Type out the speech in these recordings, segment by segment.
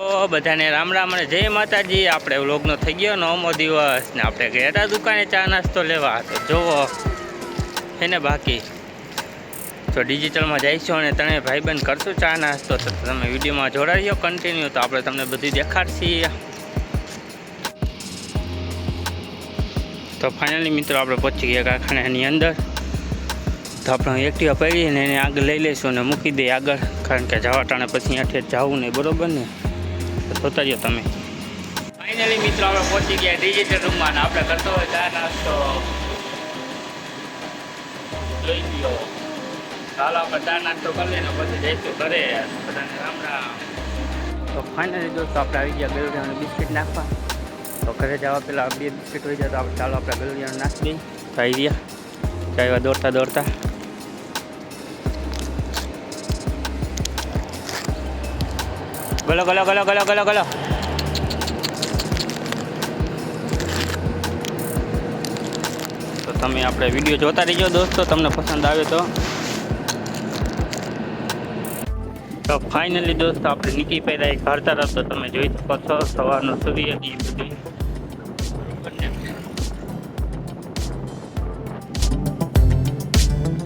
તો બધાને રામ રામ અને જય માતાજી. આપણે વ્લોગનો થઈ ગયો નવમો દિવસ ને આપણે ગયા દુકાને ચા નાસ્તો લેવા. તો જોવો, એને બાકી. તો ડિજિટલમાં જઈશું અને તમે ભાઈબંધ કરશું ચા નાસ્તો. તો તમે વિડીયોમાં જોડાઈ જાઓ કન્ટિન્યુ તો આપણે તમને બધું દેખાડશીએ તો ફાઇનલી મિત્રો, આપણે પહોંચી ગયા કારખાનાની અંદર. તો આપણે એક્ટિવા પડી ને એને આગળ લઈ લઈશું અને મૂકી દઈએ આગળ. કારણ કે જવા ટાણે પછી અઠે જવું નહીં, બરોબર ને? જોતા રહ્યો તમે. ફાઇનલી મિત્રો આપણે પહોંચી ગયા ડિજિટલ રૂમમાં આપણે કરતો હોય ચા નાસ્તો. જોઈ લ્યો. ચાલો આપણે ચા નાસ્તો કરી લઈને પછી જઈશું ઘરે. બધાને રામ રામ. તો ફાઇનલી દોસ્તો આપણે આવી ગયા ગલુડિયાને બિસ્કિટ નાખવા. તો ઘરે જવા પહેલાં બે બિસ્કિટ હોય જાય તો આપણે ચાલો આપણે ગલુડિયાને નાખી દઈએ. તો આવી ગયા. દોડતા દોડતા. ગલો ગલો ગલો ગલો ગલો ગલો. તો તમે આપણે વીડિયો જોતા રહીજો દોસ્તો, તમને પસંદ આવે તો. તો ફાઇનલી દોસ્તો, આપણે નીકળી પહેલા એક ઘર તરફ તમે જોઈ શકો છો, સવારનો સૂર્ય એ બધું.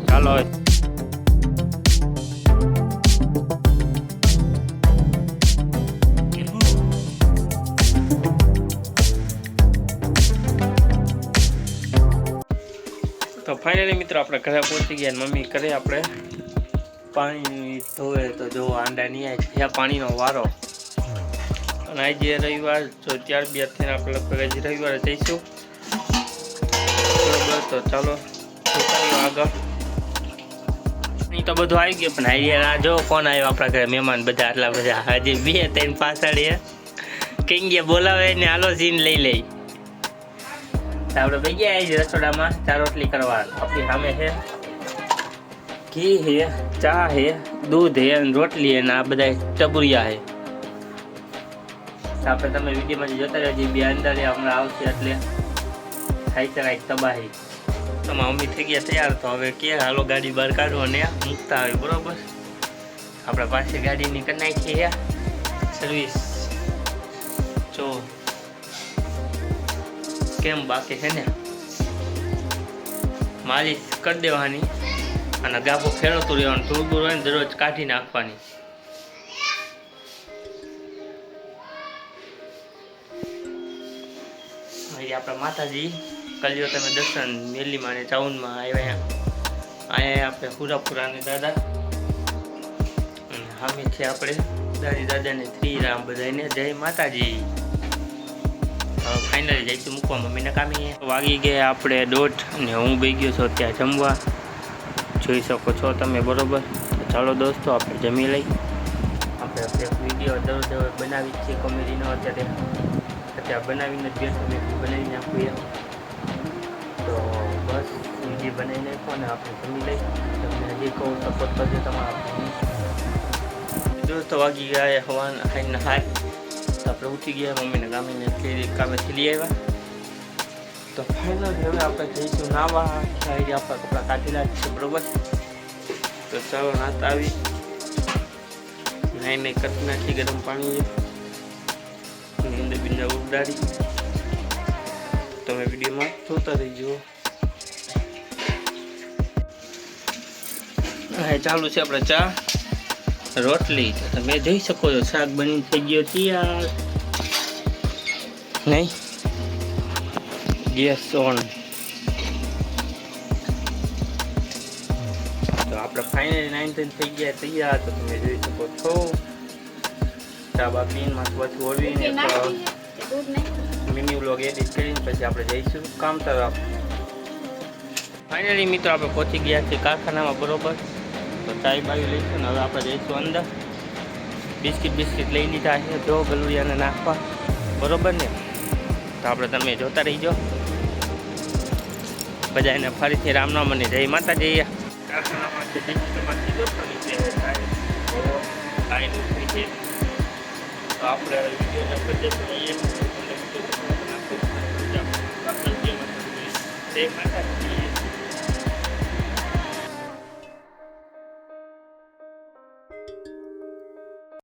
ચાલો તો ફાઇનલી મિત્રો આપણે ઘરે પહોંચી ગયા મમ્મી કરે આપણે પાણી ધોવે તો જો આંડા નહીં આવે ત્યાં પાણીનો વારો. અને આજે રવિવાર, તો ત્યાર બી અત્યારે આપણે લગભગ આજે રવિવારે જઈશું. બરાબર, તો ચાલો આગળ. અહીં તો બધું આવી ગયું, પણ આજે આ જો કોણ આવ્યો આપણા ઘરે મહેમાન બધા, આટલા બધા. હજી બે, ત્રણ પાછળ કિંગે બોલાવે ને હાલો સીન લઈ લઈ. આપણે ભાઈ ગયા રસોડામાં ચા રોટલી કરવા આપણી સામે છે, ઘી છે, ચા છે, દૂધ છે, અને રોટલી અને આ બધા ટબુરિયા છે. આપણે તમે વિડીયોમાં જોતા રહેજો બે અંદર હમણાં આવશે એટલે થાય છે કાંઈક તબાહી. તમારા મમ્મી થઈ ગયા તૈયાર, તો હવે કે હાલો ગાડી બહાર કાઢો અને મૂકતા આવે, બરોબર? આપણે પાસે ગાડીની કરી નાખીએ સર્વિસ જો કેમ બાકી છે ને? માલિશ કરી દેવાની અને ગાભો ફેરવતું રહેવાનું. થોડું દૂર હોય ને દરરોજ કાઢી નાખવાની. અહીં આપણા માતાજી, કલ્યો તમે દર્શન મેલીમાં અને ચાઉનમાં આવ્યા અહીંયા આપણે પૂરાપુરાને દાદા હામી છે આપણે. દાદી દાદાને શ્રી રામ બધાને. જય માતાજી. ફાઇનલી જઈશું મૂકવા મમ્મીને કામે વાગી ગયા આપણે દોઢ અને હું બે ગયો છું ત્યાં જમવા. જોઈ શકો છો તમે બરોબર. ચાલો દોસ્તો, આપણે જમી લઈ. આપણે એક વીડિયો દરરોજ બનાવી છીએ કોમેડીનો અત્યારે. અત્યારે બનાવીને જ બેસો બનાવી નાખું તો બસ વીડિયો બનાવી નાખો અને આપણે જમી લઈ. તમને હજી કહું સપોર્ટ કરજો તમારા દોસ્તો વાગી ગયા હવાન ખાઈને હાય. તો આપણે ઉઠી ગયા મમ્મીને કામીને કામેથી લઈ આવ્યા તો ફાઇનલ હવે આપણે જઈશું નાવા ખાઈ આપણા કપડાં કાઢેલા જ છે બરોબર તો ચાલો નાત આવી નાઈ નાઈ કરી નાખી ગરમ પાણી નીંદ બિંદા ઉડાડી તમે વિડીયોમાં જોતા રહીજો. હા, ચાલુ છે આપણે ચા. રોટલી તો તમે જોઈ શકો છો શાક બની થઈ ગયો તૈયાર. નહીં? Gas on. તો આપણે ફાઇનલી નાઇન્ટીન થઈ ગયા તૈયાર. તો તમે જોઈ શકો છો. ચાબા પીનમાં પાછું ઓળવીને મિની વ્લોગ એડિટ કરીને પછી આપણે જઈશું. કામ તરફ ફાઇનલી મિત્રો આપણે પહોંચી ગયા છીએ કારખાનામાં બરોબર? તો ચાય બાયું લઈશું હવે આપણે જઈશું અંદર. બિસ્કિટ બિસ્કિટ લઈ લીધા છે, જો ગલુડિયાને નાખવા. બરોબર ને? તો આપણે તમે જોતા રહીજો. બધાને ફરીથી રામનામ અને જય માતાજી. જઈએ ડિજિટલમાંથી દોસ્તો નીચે ચાય તો ચાય ઉતરી છે તો આપણે જય માતાજી